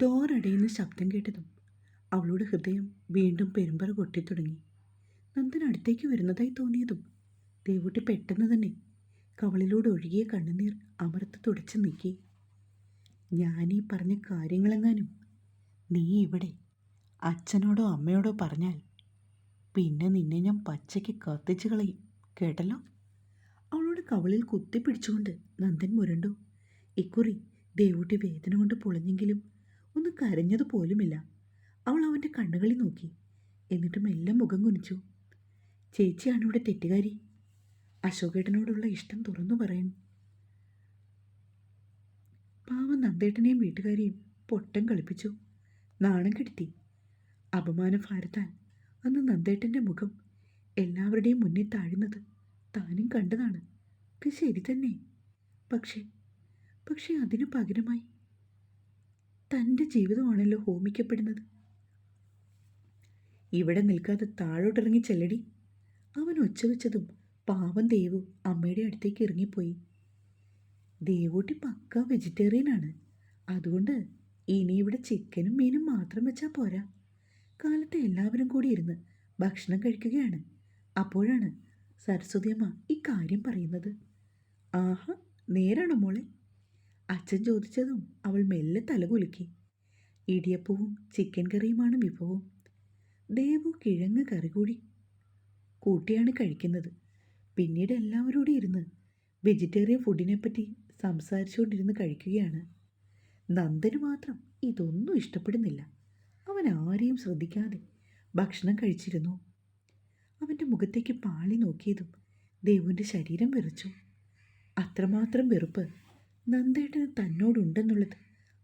Door അടയുന്ന ശബ്ദം കേട്ടതും അവളുടെ ഹൃദയം വീണ്ടും പെരുമ്പറ കൊട്ടിത്തുടങ്ങി നന്ദൻ അടുത്തേക്ക് വരുന്നതായി തോന്നിയതും ദേവുട്ടി പെട്ടെന്ന് തന്നെ കവളിലൂടെ ഒഴുകിയ കണ്ണുനീർ അമർത്ത് തുടച്ചു നീക്കി. ഞാനീ പറഞ്ഞ കാര്യങ്ങളെങ്ങാനും നീ ഇവിടെ അച്ഛനോടോ അമ്മയോടോ പറഞ്ഞാൽ പിന്നെ നിന്നെ ഞാൻ പച്ചയ്ക്ക് കത്തിച്ച് കളയും കേട്ടല്ലോ? അവളുടെ കവളിൽ കുത്തിപ്പിടിച്ചുകൊണ്ട് നന്ദൻ മുരണ്ടു. ഇക്കുറി ദേവൂട്ടി വേദന കൊണ്ട് പൊളഞ്ഞെങ്കിലും ഒന്ന് കരഞ്ഞതുപോലുമില്ല അവൾ അവന്റെ കണ്ണുകളിൽ നോക്കി. എന്നിട്ട് മെല്ലെ മുഖം കുനിച്ചു. ചേച്ചിയാണ് ഇവിടെ തെറ്റുകാരി. അശോകേട്ടനോടുള്ള ഇഷ്ടം തുറന്നു പറയും. പാവം നന്ദേട്ടനെയും വീട്ടുകാരെയും പൊട്ടം കളിപ്പിച്ചു. നാണം കെടുത്തി. അപമാന ഭാരത്താൽ അന്ന് നന്ദേട്ടന്റെ മുഖം എല്ലാവരുടെയും മുന്നിൽ താഴുന്നത് താനും കണ്ടതാണ്. ശരി തന്നെ. പക്ഷേ പക്ഷേ അതിനു പകരമായി തന്റെ ജീവിതമാണല്ലോ ഹോമിക്കപ്പെടുന്നത്. ഇവിടെ നിൽക്കാതെ താഴോട്ടിറങ്ങി ചെല്ലടി. അവൻ ഒച്ച വെച്ചതും പാവം ദേവു അമ്മയുടെ അടുത്തേക്ക് ഇറങ്ങിപ്പോയി. ദേവൂട്ടി പക്ക വെജിറ്റേറിയനാണ് അതുകൊണ്ട് ഇനി ഇവിടെ ചിക്കനും മീനും മാത്രം വെച്ചാൽ പോരാ. കാലത്ത് എല്ലാവരും കൂടി ഇരുന്ന് ഭക്ഷണം കഴിക്കുകയാണ്. അപ്പോഴാണ് സരസ്വതിയമ്മ കാര്യം പറയുന്നത്. ആഹാ നേരാണോ മോളെ? അച്ഛൻ ചോദിച്ചതും അവൾ മെല്ലെ തലകുലുക്കി ഇടിയപ്പവും ചിക്കൻ കറിയുമാണ് വിഭവം. ദേവു കിഴങ്ങ് കറി കൂടി. കൂട്ടിയാണ് കഴിക്കുന്നത്. പിന്നീട് എല്ലാവരോടും ഇരുന്ന് വെജിറ്റേറിയൻ ഫുഡിനെ പറ്റി സംസാരിച്ചുകൊണ്ടിരുന്ന് കഴിക്കുകയാണ്. നന്ദന് മാത്രം ഇതൊന്നും ഇഷ്ടപ്പെടുന്നില്ല. അവൻ ആരെയും ശ്രദ്ധിക്കാതെ ഭക്ഷണം കഴിച്ചിരുന്നു. അവന്റെ മുഖത്തേക്ക് പാളി നോക്കിയതും ദേവുവിന്റെ ശരീരം വിറച്ചു. അത്രമാത്രം വെറുപ്പ് നന്ദേട്ടന് തന്നോടുണ്ടെന്നുള്ളത്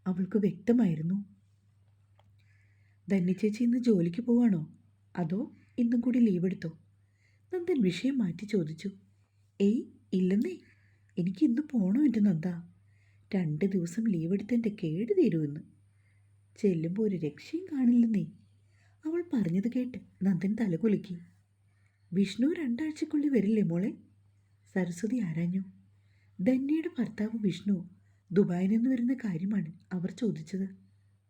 അവൾക്ക് വ്യക്തമായിരുന്നു. ധന്യചേച്ചി ഇന്ന് ജോലിക്ക് പോവാണോ? അതോ ഇന്നും കൂടി ലീവ് എടുത്തോ നന്ദൻ വിഷയം മാറ്റി ചോദിച്ചു. ഏയ് ഇല്ലെന്നേ. എനിക്ക് ഇന്ന് പോണോ എന്റെ നന്ദ? രണ്ട് ദിവസം ലീവ് എടുത്ത് എന്റെ കേട് തീരുമെന്ന് ചെല്ലുമ്പോൾ ഒരു രക്ഷയും കാണില്ലെന്നേ. അവൾ പറഞ്ഞത് കേട്ട് നന്ദൻ തലകുലുക്കി. വിഷ്ണു രണ്ടാഴ്ചക്കുള്ളിൽ വരില്ലേ മോളെ? സരസ്വതി ആരാഞ്ഞു? ധന്യയുടെ ഭർത്താവ് വിഷ്ണു ദുബായിൽ നിന്ന് വരുന്ന കാര്യമാണ് അവർ ചോദിച്ചത്.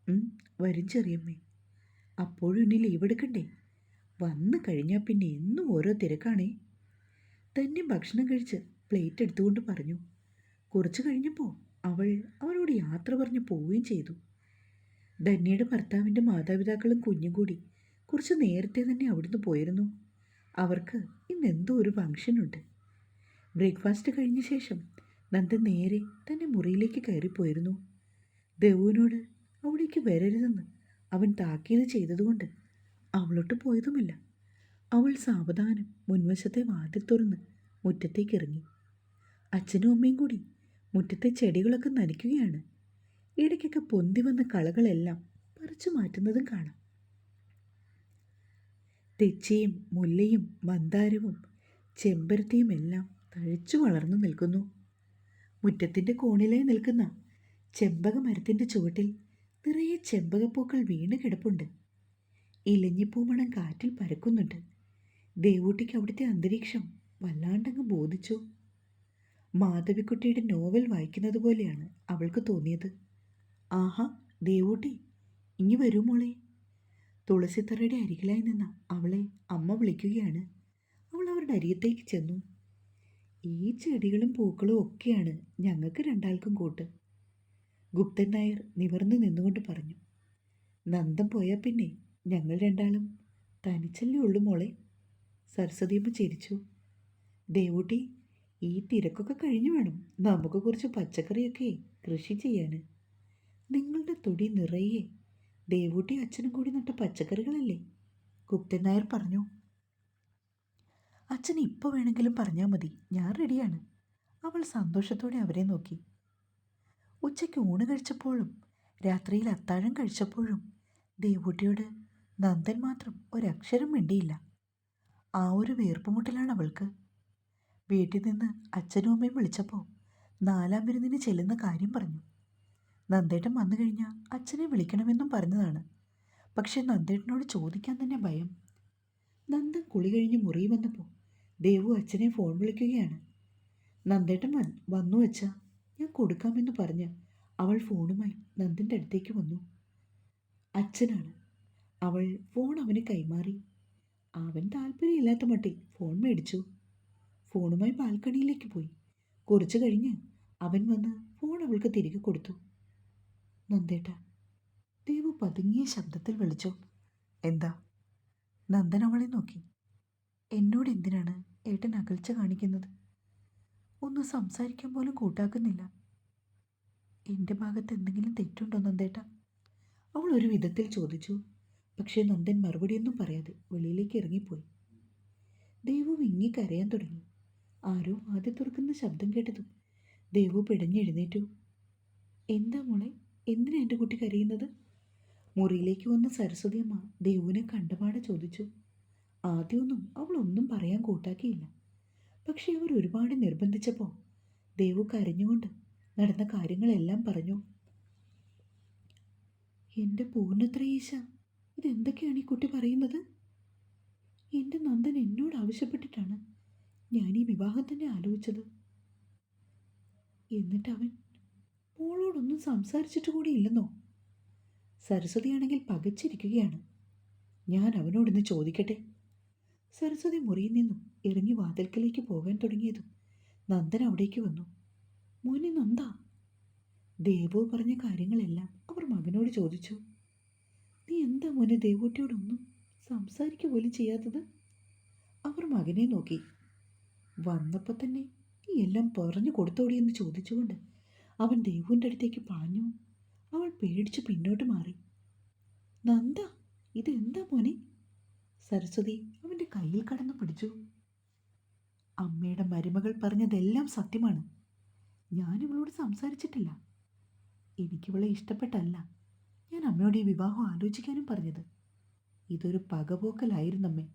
"ഉം, വരും ചെറിയമ്മേ. അപ്പോഴും ഇനി ലീവ് എടുക്കണ്ടേ? വന്നു കഴിഞ്ഞാൽ പിന്നെ എന്നും ഓരോ തിരക്കാണേ. തന്നെ ഭക്ഷണം കഴിച്ച് പ്ലേറ്റ് എടുത്തുകൊണ്ട് പറഞ്ഞു. കുറച്ച് കഴിഞ്ഞപ്പോൾ അവൾ അവരോട് യാത്ര പറഞ്ഞു പോവുകയും ചെയ്തു. ധന്യയുടെ ഭർത്താവിന്റെ മാതാപിതാക്കളും കുഞ്ഞും കൂടി കുറച്ച് നേരത്തെ തന്നെ അവിടുന്ന് പോയിരുന്നു. അവർക്ക് ഇന്ന് എന്തോ ഒരു ഫംഗ്ഷനുണ്ട് ബ്രേക്ക്ഫാസ്റ്റ് കഴിഞ്ഞ ശേഷം നന്ദൻ നേരെ തന്റെ മുറിയിലേക്ക് കയറിപ്പോയിരുന്നു. ദേവുവിനോട് അവിടേക്ക് വരരുതെന്ന് അവൻ താക്കീത് ചെയ്തതുകൊണ്ട് അവളോട്ട് പോയതുമില്ല. അവൾ സാവധാനം മുൻവശത്തെ വാതിൽ തുറന്ന് മുറ്റത്തേക്ക് ഇറങ്ങി. അച്ഛനും അമ്മയും കൂടി മുറ്റത്തെ ചെടികളൊക്കെ നനയ്ക്കുകയാണ്. ഇടയ്ക്കൊക്കെ പൊന്തി വന്ന കളകളെല്ലാം പറിച്ചു മാറ്റുന്നതും കാണാം. തെച്ചിയും മുല്ലയും മന്ദാരവും ചെമ്പരത്തിയും എല്ലാം തഴച്ചു വളർന്നു നിൽക്കുന്നു. മുറ്റത്തിന്റെ കോണിലായി നിൽക്കുന്ന ചെമ്പക മരത്തിന്റെ ചുവട്ടിൽ നിറയെ ചെമ്പകപ്പൂക്കൾ വീണ് കിടപ്പുണ്ട്. ഇലഞ്ഞിപ്പൂമണം കാറ്റിൽ പരക്കുന്നുണ്ട്. ദേവൂട്ടിക്ക് അവിടുത്തെ അന്തരീക്ഷം വല്ലാണ്ടങ്ങ് ബോധിച്ചു. മാധവിക്കുട്ടിയുടെ നോവൽ വായിക്കുന്നത് പോലെയാണ് അവൾക്ക് തോന്നിയത്. ആഹാ ദേവൂട്ടി ഇനി വരൂ മോളെ. തുളസിത്തറയുടെ അരികിലായി നിന്ന അവളെ അമ്മ വിളിക്കുകയാണ്. അവൾ അവരുടെ അരികത്തേക്ക് ചെന്നു. ഈ ചെടികളും പൂക്കളും ഒക്കെയാണ് ഞങ്ങൾക്ക് രണ്ടാൾക്കും കൂട്ട്. ഗുപ്തൻ നായർ നിവർന്നു നിന്നുകൊണ്ട് പറഞ്ഞു നന്ദം പോയാൽ പിന്നെ ഞങ്ങൾ രണ്ടാളും തനിച്ചല്ലേ ഉള്ളു മോളെ സരസ്വതിയമ്മ ചിരിച്ചു. ദേവൂട്ടി ഈ തിരക്കൊക്കെ കഴിഞ്ഞു വേണം നമുക്ക് കുറച്ച് പച്ചക്കറിയൊക്കെ കൃഷി ചെയ്യാൻ നിങ്ങളുടെ തൊടി നിറയെ ദേവൂട്ടി അച്ഛനും കൂടി നട്ട പച്ചക്കറികളല്ലേ? ഗുപ്തൻ നായർ പറഞ്ഞു അച്ഛൻ ഇപ്പോൾ വേണമെങ്കിലും പറഞ്ഞാൽ മതി. ഞാൻ റെഡിയാണ്. അവൾ സന്തോഷത്തോടെ അവരെ നോക്കി. ഉച്ചയ്ക്ക് ഊണ് കഴിച്ചപ്പോഴും രാത്രിയിൽ അത്താഴം കഴിച്ചപ്പോഴും ദേവൂട്ടിയോട് നന്ദൻ മാത്രം ഒരക്ഷരം മിണ്ടിയില്ല. ആ ഒരു വേർപ്പുമുട്ടലാണ് അവൾക്ക്. വീട്ടിൽ നിന്ന് അച്ഛനും അമ്മയും വിളിച്ചപ്പോൾ നാലാം വിരുന്നിന് ചെല്ലുന്ന കാര്യം പറഞ്ഞു. നന്ദേട്ടൻ വന്നു കഴിഞ്ഞാൽ അച്ഛനെ വിളിക്കണമെന്നും പറഞ്ഞതാണ്. പക്ഷെ നന്ദേട്ടനോട് ചോദിക്കാൻ തന്നെ ഭയം. നന്ദൻ കുളി കഴിഞ്ഞ് മുറി വന്നപ്പോൾ ദേവു അച്ഛനെ ഫോൺ വിളിക്കുകയാണ്. നന്ദേട്ടൻ വന്നു അച്ഛ ഞാൻ കൊടുക്കാമെന്ന് പറഞ്ഞ് അവൾ ഫോണുമായി നന്ദന്റെ അടുത്തേക്ക് വന്നു. അച്ഛനാണ്. അവൾ ഫോൺ അവന് കൈമാറി. അവൻ താല്പര്യമില്ലാത്ത മട്ടിൽ ഫോൺ മേടിച്ചു. ഫോണുമായി ബാൽക്കണിയിലേക്ക് പോയി. കുറച്ചു കഴിഞ്ഞ് അവൻ വന്ന് ഫോൺ അവൾക്ക് തിരികെ കൊടുത്തു. നന്ദേട്ട ദേവു പതുങ്ങിയ ശബ്ദത്തിൽ വിളിച്ചു. എന്താ? നന്ദൻ അവളെ നോക്കി. എന്നോട് എന്തിനാണ് ഏട്ടൻ അകൽച്ച കാണിക്കുന്നത്? ഒന്ന് സംസാരിക്കാൻ പോലും കൂട്ടാക്കുന്നില്ല. എന്റെ ഭാഗത്ത് എന്തെങ്കിലും തെറ്റുണ്ടോ നന്ദേട്ട? അവൾ ഒരു വിധത്തിൽ ചോദിച്ചു. പക്ഷേ നന്ദൻ മറുപടിയൊന്നും പറയാതെ വെളിയിലേക്ക് ഇറങ്ങിപ്പോയി. ദേവു വിങ്ങി കരയാൻ തുടങ്ങി. ആരോ ആദ്യ തുറക്കുന്ന ശബ്ദം കേട്ടതും ദേവു പിടഞ്ഞെഴുന്നേറ്റു. എന്താ മോളെ? എന്തിനാ എന്റെ കുട്ടി കരയുന്നത്? മുറിയിലേക്ക് വന്ന സരസ്വതി അമ്മ ദേവുവിനെ കണ്ടപാടെ ചോദിച്ചു. ആദ്യമൊന്നും അവൾ ഒന്നും പറയാൻ കൂട്ടാക്കിയില്ല. പക്ഷെ അവർ ഒരുപാട് നിർബന്ധിച്ചപ്പോൾ ദേവു കരഞ്ഞുകൊണ്ട് നടന്ന കാര്യങ്ങളെല്ലാം പറഞ്ഞു. എന്റെ പൂർണത്രയീശ ഇതെന്തൊക്കെയാണ് ഈ കുട്ടി പറയുന്നത്? എന്റെ നന്ദൻ എന്നോട് ആവശ്യപ്പെട്ടിട്ടാണ് ഞാൻ ഈ വിവാഹം തന്നെ ആലോചിച്ചത്. എന്നിട്ട് അവൻ മോളോടൊന്നും സംസാരിച്ചിട്ട് കൂടി ഇല്ലെന്നോ? സരസ്വതിയാണെങ്കിൽ പകച്ചിരിക്കുകയാണ്. ഞാൻ അവനോടൊന്ന് ചോദിക്കട്ടെ? സരസ്വതി മുറിയിൽ നിന്നും ഇറങ്ങി വാതിൽക്കലേക്ക് പോകാൻ തുടങ്ങിയതും നന്ദൻ അവിടേക്ക് വന്നു. മോനെ നന്ദ. ദേവു പറഞ്ഞ കാര്യങ്ങളെല്ലാം അവർ മകനോട് ചോദിച്ചു. നീ എന്താ മോനെ ദേവൂട്ടിയോടൊന്നും സംസാരിക്കുക പോലും ചെയ്യാത്തത്? അവർ മകനെ നോക്കി. വന്നപ്പോൾ തന്നെ നീ എല്ലാം പറഞ്ഞു കൊടുത്തോടിയെന്ന് ചോദിച്ചുകൊണ്ട് അവൻ ദേവുവിന്റെ അടുത്തേക്ക് പാഞ്ഞു. അവൾ പേടിച്ച് പിന്നോട്ട് മാറി. നന്ദ ഇതെന്താ മോനെ? സരസ്വതി അവന്റെ കയ്യിൽ കടന്നു പിടിച്ചു. അമ്മയുടെ മരുമകൾ പറഞ്ഞതെല്ലാം സത്യമാണ്. ഞാൻ ഇവളോട് സംസാരിച്ചിട്ടില്ല. എനിക്കിവളെ ഇഷ്ടപ്പെട്ടല്ല. ഞാൻ അമ്മയോട് ഈ വിവാഹം ആലോചിക്കാനും പറഞ്ഞത്. ഇതൊരു പകപോക്കലായിരുന്നമ്മേ.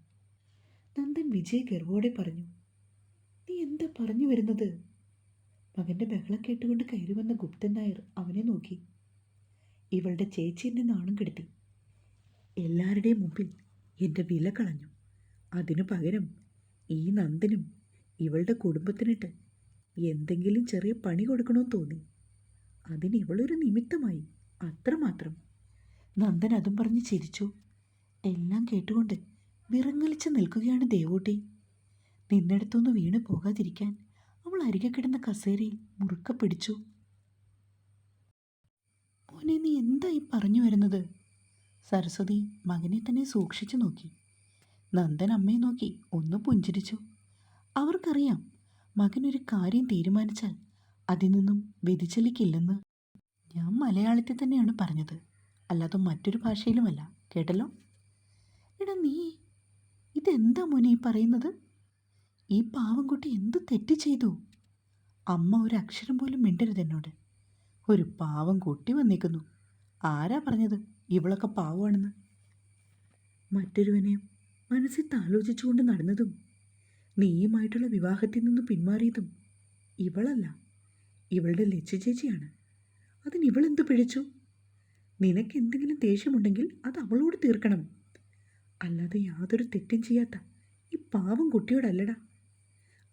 നന്ദൻ വിജയ ഗർവോടെ പറഞ്ഞു നീ എന്താ പറഞ്ഞു വരുന്നത്? മകന്റെ ബഹളം കേട്ടുകൊണ്ട് കയറി വന്ന ഗുപ്തൻ നായർ അവനെ നോക്കി. ഇവളുടെ ചേച്ചി എന്നെ നാണം കെടുത്തി. എല്ലാവരുടെയും മുമ്പിൽ എന്റെ വില കളഞ്ഞു. അതിനു പകരം ഈ നന്ദനും ഇവളുടെ കുടുംബത്തിനിട്ട് എന്തെങ്കിലും ചെറിയ പണി കൊടുക്കണമെന്ന് തോന്നി. അതിന് ഇവളൊരു നിമിത്തമായി അത്രമാത്രം. നന്ദൻ അതും പറഞ്ഞ് ചിരിച്ചു. എല്ലാം കേട്ടുകൊണ്ട് വിറങ്ങലിച്ച് നിൽക്കുകയാണ് ദേവൂട്ടി. നിന്നിടത്തുനിന്ന് വീണ് പോകാതിരിക്കാൻ അവൾ അരികെ കിടന്ന കസേരയിൽ മുറുക്ക പിടിച്ചു. മോനെ നീ എന്തായി പറഞ്ഞു വരുന്നത്? സരസ്വതി മകനെ തന്നെ സൂക്ഷിച്ചു നോക്കി. നന്ദൻ അമ്മയെ നോക്കി ഒന്ന് പുഞ്ചിരിച്ചു. അവർക്കറിയാം മകനൊരു കാര്യം തീരുമാനിച്ചാൽ അതിൽ നിന്നും വ്യതിചലിക്കില്ലെന്ന്. ഞാൻ മലയാളത്തിൽ തന്നെയാണ് പറഞ്ഞത്. അല്ലാതെ മറ്റൊരു ഭാഷയിലുമല്ല. കേട്ടല്ലോ? എടാ നീ ഇതെന്താ മോനെ ഈ പറയുന്നത്? ഈ പാവം കുട്ടി എന്ത് തെറ്റ് ചെയ്തു? അമ്മ ഒരു അക്ഷരം പോലും മിണ്ടരുത് എന്നോട്. ഒരു പാവം കുട്ടി വന്നിരിക്കുന്നു. ആരാ പറഞ്ഞത്? ഇവളൊക്കെ പാവമാണെന്ന്. മറ്റൊരുവനെ മനസ്സിൽ താലോചിച്ചുകൊണ്ട് നടന്നതും നീയുമായിട്ടുള്ള വിവാഹത്തിൽ നിന്ന് പിന്മാറിയതും ഇവളല്ല. ഇവളുടെ ലച്ചു ചേച്ചിയാണ്. അതിന് ഇവളെന്ത് പിഴച്ചു? നിനക്ക് എന്തെങ്കിലും ദേഷ്യമുണ്ടെങ്കിൽ അത് അവളോട് തീർക്കണം. അല്ലാതെ യാതൊരു തെറ്റും ചെയ്യാത്ത ഈ പാവം കുട്ടിയോടല്ലടാ.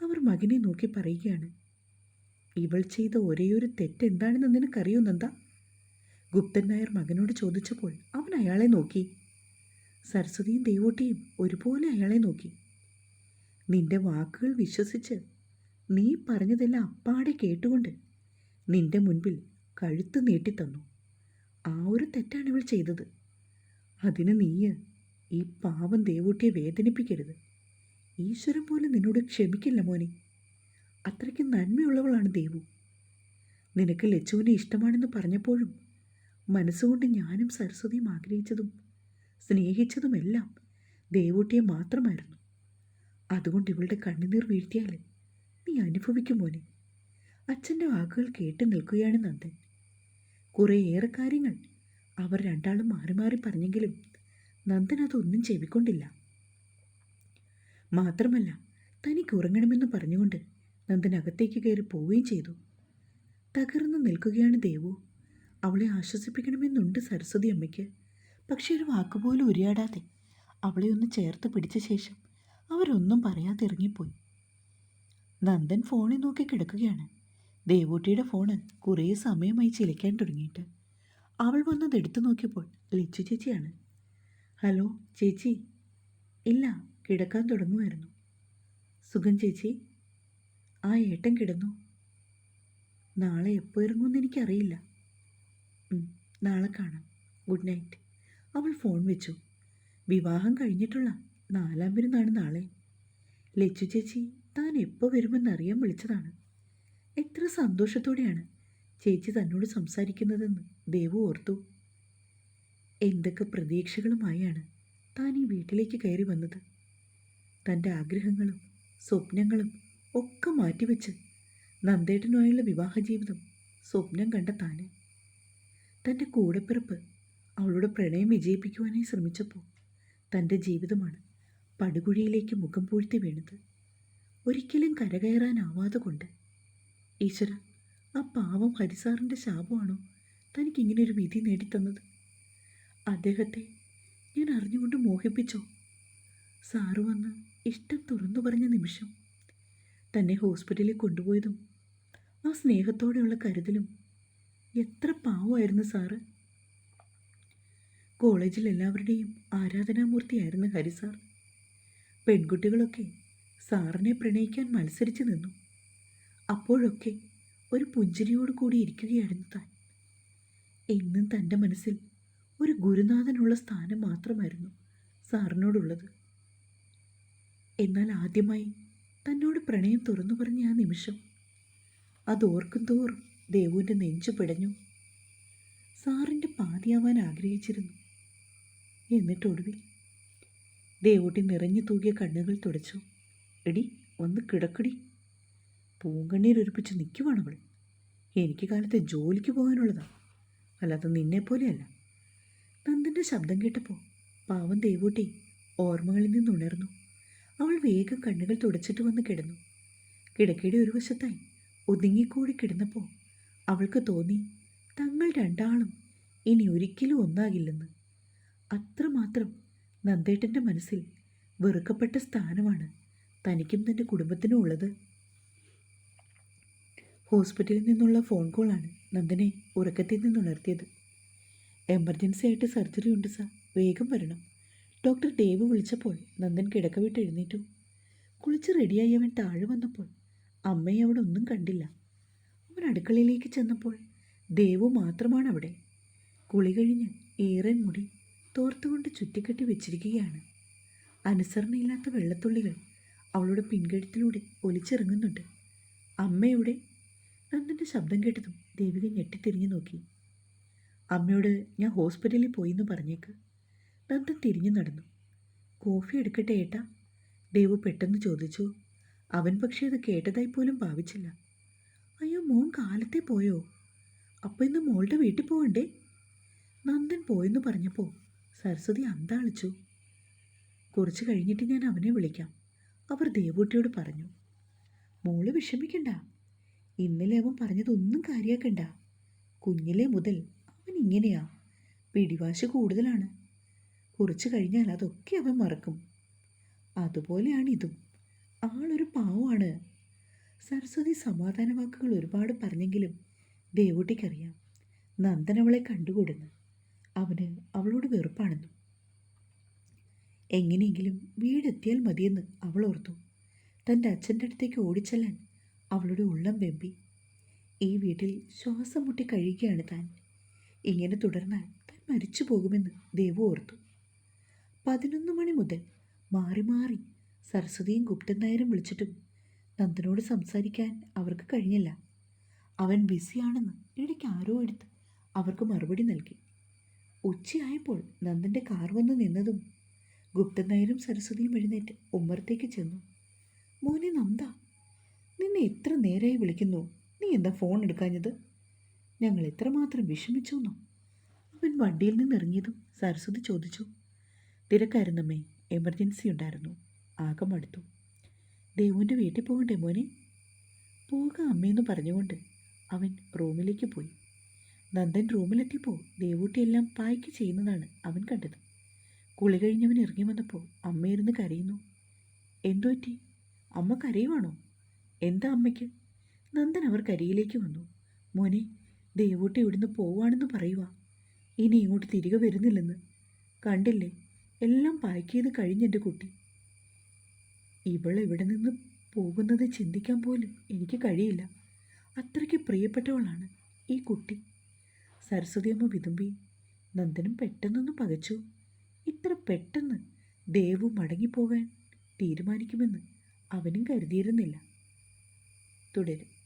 അവർ മകനെ നോക്കി പറയുകയാണ്. ഇവൾ ചെയ്ത ഒരേയൊരു തെറ്റെന്താണെന്ന് നിനക്കറിയോ നന്ദ ഗുപ്തൻ നായർ മകനോട് ചോദിച്ചപ്പോൾ അവൻ അയാളെ നോക്കി. സരസ്വതിയും ദേവോട്ടിയും ഒരുപോലെ അയാളെ നോക്കി. നിന്റെ വാക്കുകൾ വിശ്വസിച്ച് നീ പറഞ്ഞതെല്ലാം അപ്പാടെ കേട്ടുകൊണ്ട് നിന്റെ മുൻപിൽ കഴുത്ത് നീട്ടിത്തന്നു. ആ ഒരു തെറ്റാണ് ഇവൾ ചെയ്തത്. അതിന് നീയ് ഈ പാവം ദേവൂട്ടിയെ വേദനിപ്പിക്കരുത്. ഈശ്വരൻ പോലും നിന്നോട് ക്ഷമിക്കില്ല മോനെ. അത്രയ്ക്ക് നന്മയുള്ളവളാണ് ദേവു. നിനക്ക് ലച്ചുവിനെ ഇഷ്ടമാണെന്ന് പറഞ്ഞപ്പോഴും മനസ്സുകൊണ്ട് ഞാനും സരസ്വതിയും ആഗ്രഹിച്ചതും സ്നേഹിച്ചതുമെല്ലാം ദേവൂട്ടിയെ മാത്രമായിരുന്നു. അതുകൊണ്ട് ഇവളുടെ കണ്ണുനീർ വീഴ്ത്തിയാൽ നീ അനുഭവിക്കും മോനെ. അച്ഛന്റെ വാക്കുകൾ കേട്ട് നിൽക്കുകയാണ് നന്ദൻ. കുറേയേറെ കാര്യങ്ങൾ അവർ രണ്ടാളും മാറി മാറി പറഞ്ഞെങ്കിലും നന്ദൻ അതൊന്നും ചെവിക്കൊണ്ടില്ല. മാത്രമല്ല തനിക്ക് ഉറങ്ങണമെന്ന് പറഞ്ഞുകൊണ്ട് നന്ദൻ അകത്തേക്ക് കയറി പോവുകയും ചെയ്തു. തകർന്നു നിൽക്കുകയാണ് ദേവു. അവളെ ആശ്വസിപ്പിക്കണമെന്നുണ്ട് സരസ്വതി അമ്മയ്ക്ക്. പക്ഷേ ഒരു വാക്കുപോലും ഉരിയാടാതെ അവളെ ഒന്ന് ചേർത്ത് പിടിച്ച ശേഷം അവരൊന്നും പറയാതെ ഇറങ്ങിപ്പോയി. നന്ദൻ ഫോണിൽ നോക്കി കിടക്കുകയാണ്. ദേവൂട്ടിയുടെ ഫോണ് കുറേ സമയമായി ചിലയ്ക്കാൻ തുടങ്ങിയിട്ട്. അവൾ വന്നത് എടുത്തു നോക്കിയപ്പോൾ ലച്ചു ചേച്ചിയാണ്. ഹലോ ചേച്ചി. ഇല്ല കിടക്കാൻ തുടങ്ങുമായിരുന്നു. സുഖം ചേച്ചി ആ ഏട്ടൻ കിടന്നു. നാളെ എപ്പോൾ ഇറങ്ങുമെന്ന് എനിക്കറിയില്ല. നാളെ കാണാം. Good night. അവൾ ഫോൺ വെച്ചു. വിവാഹം കഴിഞ്ഞിട്ടുള്ള നാലാം പെരുന്നാണ് നാളെ. ലച്ചു ചേച്ചി താൻ എപ്പോൾ വരുമെന്നറിയാൻ വിളിച്ചതാണ്. എത്ര സന്തോഷത്തോടെയാണ് ചേച്ചി തന്നോട് സംസാരിക്കുന്നതെന്ന് ദേവു ഓർത്തു. എന്തൊക്കെ പ്രതീക്ഷകളുമായാണ് താൻ ഈ വീട്ടിലേക്ക് കയറി വന്നത്. തന്റെ ആഗ്രഹങ്ങളും സ്വപ്നങ്ങളും ഒക്കെ മാറ്റിവെച്ച് നന്ദേട്ടനുമായുള്ള വിവാഹ ജീവിതം സ്വപ്നം കണ്ട തന്റെ കൂടെപ്പിറപ്പ് അവളുടെ പ്രണയം വിജയിപ്പിക്കുവാനായി ശ്രമിച്ചപ്പോൾ തന്റെ ജീവിതമാണ് പടുകുഴിയിലേക്ക് മുഖം പൂഴ്ത്തി വീണത്. ഒരിക്കലും കരകയറാനാവാതെ കൊണ്ട്. ഈശ്വര ആ പാവം ഹരിസാറിന്റെ ശാപമാണോ തനിക്കിങ്ങനെ ഒരു വിധി നേടിത്തന്നത്? അദ്ദേഹത്തെ ഞാൻ അറിഞ്ഞുകൊണ്ട് മോഹിപ്പിച്ചോ? സാറ് വന്ന് ഇഷ്ടം തുറന്നു പറഞ്ഞ നിമിഷം തന്നെ ഹോസ്പിറ്റലിൽ കൊണ്ടുപോയതും ആ സ്നേഹത്തോടെയുള്ള കരുതലും എത്ര പാവമായിരുന്നു സാറ്. കോളേജിൽ എല്ലാവരുടെയും ആരാധനാമൂർത്തിയായിരുന്നു ഹരി സാർ. പെൺകുട്ടികളൊക്കെ സാറിനെ പ്രണയിക്കാൻ മത്സരിച്ചു നിന്നു. അപ്പോഴൊക്കെ ഒരു പുഞ്ചിരിയോട് കൂടി ഇരിക്കുകയായിരുന്നു താൻ. എന്നും തന്റെ മനസ്സിൽ ഒരു ഗുരുനാഥനുള്ള സ്ഥാനം മാത്രമായിരുന്നു സാറിനോടുള്ളത്. എന്നാൽ ആദ്യമായി തന്നോട് പ്രണയം തുറന്നു പറഞ്ഞ ആ നിമിഷം അതോർക്കും തോറും ദേവുവിന്റെ നെഞ്ചു പിടഞ്ഞു. സാറിന്റെ പാതിയാവാൻ ആഗ്രഹിച്ചിരുന്നു. എന്നിട്ട് ഒടുവിൽ ദേവൂട്ടി നിറഞ്ഞു തൂകിയ കണ്ണുകൾ തുടച്ചു. എടി ഒന്ന് കിടക്കടി. പൂങ്കണ്ണീരൊരുപ്പിച്ച് നിൽക്കുവാണവൾ എനിക്ക് കാലത്ത് ജോലിക്ക് പോകാനുള്ളതാ. അല്ലാതെ നിന്നെ പോലെയല്ല. നന്ദന്റെ ശബ്ദം കേട്ടപ്പോൾ പാവം ദേവൂട്ടി ഓർമ്മകളിൽ നിന്നുണർന്നു അവൾ വേഗം കണ്ണുകൾ തുടച്ചിട്ട് വന്ന് കിടന്നു. കിടക്കയുടെ ഒരു വശത്തായി ഒതുങ്ങിക്കൂടി കിടന്നപ്പോൾ അവൾക്ക് തോന്നി തങ്ങൾ രണ്ടാളും ഇനി ഒരിക്കലും ഒന്നാകില്ലെന്ന്. അത്രമാത്രം നന്ദേട്ടന്റെ മനസ്സിൽ വെറുക്കപ്പെട്ട സ്ഥാനമാണ് തനിക്കും തന്റെ കുടുംബത്തിനും ഉള്ളത്. ഹോസ്പിറ്റലിൽ നിന്നുള്ള ഫോൺ കോളാണ് നന്ദനെ ഉറക്കത്തിൽ നിന്നുണർത്തിയത്. എമർജൻസി ആയിട്ട് സർജറി ഉണ്ട് സാർ. വേഗം വരണം. ഡോക്ടർ ദേവ് വിളിച്ചപ്പോൾ നന്ദൻ കിടക്ക വിട്ട് എഴുന്നേറ്റു. കുളിച്ച് റെഡിയായി അവൻ താഴെ വന്നപ്പോൾ അമ്മയെ അവിടെ ഒന്നും കണ്ടില്ല. അടുക്കളയിലേക്ക് ചെന്നപ്പോൾ ദേവു മാത്രമാണ് അവിടെ കുളി കഴിഞ്ഞ് ഏറെ മുടി തോർത്തുകൊണ്ട് ചുറ്റിക്കെട്ടി വെച്ചിരിക്കുകയാണ്. അനുസരണയില്ലാത്ത വെള്ളത്തുള്ളികൾ അവളുടെ പിൻകഴുത്തിലൂടെ ഒലിച്ചിറങ്ങുന്നുണ്ട്. അമ്മയുടെ നന്ദന്റെ ശബ്ദം കേട്ടതും ദേവിക ഞെട്ടിത്തിരിഞ്ഞു നോക്കി. അമ്മയോട് ഞാൻ ഹോസ്പിറ്റലിൽ പോയി എന്ന് പറഞ്ഞേക്ക്. നന്ദൻ തിരിഞ്ഞു നടന്നു. കോഫി എടുക്കട്ടെ ഏട്ടാ? ദേവു പെട്ടെന്ന് ചോദിച്ചു. അവൻ പക്ഷേ അത് കേട്ടതായി പോലും ഭാവിച്ചില്ല. മോൻ കാലത്തെ പോയോ? അപ്പോൾ ഇന്ന് മോളുടെ വീട്ടിൽ പോകണ്ടേ നന്ദൻ പോയെന്ന് പറഞ്ഞപ്പോൾ സരസ്വതി അന്താളിച്ചു. കുറച്ച് കഴിഞ്ഞിട്ട് ഞാൻ അവനെ വിളിക്കാം. അവർ ദേവൂട്ടിയോട് പറഞ്ഞു. മോൾ വിഷമിക്കണ്ട. ഇന്നലെ അവൻ പറഞ്ഞതൊന്നും കാര്യാക്കണ്ട. കുഞ്ഞിലെ മുതൽ അവൻ ഇങ്ങനെയാ. പിടിവാശി കൂടുതലാണ്. കുറച്ച് കഴിഞ്ഞാൽ അതൊക്കെ അവൻ മറക്കും. അതുപോലെയാണ് ഇതും. ആളൊരു പാവമാണ്. സരസ്വതി സമാധാന വാക്കുകൾ ഒരുപാട് പറഞ്ഞെങ്കിലും ദേവൂട്ടിക്കറിയാം. നന്ദൻ അവളെ കണ്ടുകൂടുന്നു. അവന് അവളോട് വെറുപ്പാണെന്നും. എങ്ങനെയെങ്കിലും വീടെത്തിയാൽ മതിയെന്ന് അവൾ ഓർത്തു. തന്റെ അച്ഛന്റെ അടുത്തേക്ക് ഓടിച്ചെല്ലാൻ അവളുടെ ഉള്ളം വെമ്പി. ഈ വീട്ടിൽ ശ്വാസം മുട്ടി കഴിയുകയാണ് താൻ. ഇങ്ങനെ തുടർന്നാൽ താൻ മരിച്ചു പോകുമെന്ന് ദേവു ഓർത്തു. പതിനൊന്ന് മണി മുതൽ മാറി മാറി സരസ്വതിയും ഗുപ്തൻ നായരും വിളിച്ചിട്ടും നന്ദനോട് സംസാരിക്കാൻ അവർക്ക് കഴിഞ്ഞില്ല. അവൻ ബിസിയാണെന്ന് ഇടയ്ക്ക് ആരോ എടുത്ത് അവർക്ക് മറുപടി നൽകി. ഉച്ചയായപ്പോൾ നന്ദന്റെ കാർ വന്ന് നിന്നതും ഗുപ്തൻ നായരും സരസ്വതിയും എഴുന്നേറ്റ് ഉമ്മറത്തേക്ക് ചെന്നു. മോനെ നന്ദ നിന്നെ എത്ര നേരമായി വിളിക്കുന്നു? നീ എന്താ ഫോൺ എടുക്കാഞ്ഞത്? ഞങ്ങൾ എത്രമാത്രം വിഷമിച്ചു എന്നോ അവൻ വണ്ടിയിൽ നിന്ന് ഇറങ്ങിയതും സരസ്വതി ചോദിച്ചു. തിരക്കായിരുന്നമ്മേ എമർജൻസി ഉണ്ടായിരുന്നു. ആകെ മടുത്തു. ദേവുവിന്റെ വീട്ടിൽ പോകണ്ടേ മോനെ? പോകാം അമ്മയെന്ന് പറഞ്ഞുകൊണ്ട് അവൻ റൂമിലേക്ക് പോയി. നന്ദൻ റൂമിലെത്തിയപ്പോൾ ദേവൂട്ടിയെല്ലാം പായ്ക്ക് ചെയ്യുന്നതാണ് അവൻ കണ്ടത്. കുളി കഴിഞ്ഞവൻ ഇറങ്ങി വന്നപ്പോൾ അമ്മയിരുന്ന് കരയുന്നു. എന്തു പറ്റി? അമ്മ കരയുവാണോ? എന്താ അമ്മയ്ക്ക്? നന്ദൻ അവർ കരിയിലേക്ക് വന്നു. മോനെ ദേവൂട്ടി ഇവിടുന്ന് പോവാണെന്ന് പറയുക ഇനി ഇങ്ങോട്ട് തിരികെ വരുന്നില്ലെന്ന്. കണ്ടില്ലേ? എല്ലാം പാക്ക് ചെയ്ത് കഴിഞ്ഞെന്റെ കുട്ടി. ഇവൾ ഇവിടെ നിന്ന് പോകുന്നത് ചിന്തിക്കാൻ പോലും എനിക്ക് കഴിയില്ല. അത്രയ്ക്ക് പ്രിയപ്പെട്ടവളാണ് ഈ കുട്ടി. സരസ്വതിയമ്മ വിതുമ്പി നന്ദനും പെട്ടെന്നൊന്ന് പകച്ചു. ഇത്ര പെട്ടെന്ന് ദേവു മടങ്ങിപ്പോകാൻ തീരുമാനിക്കുമെന്ന് അവനും കരുതിയിരുന്നില്ല. തുടരും.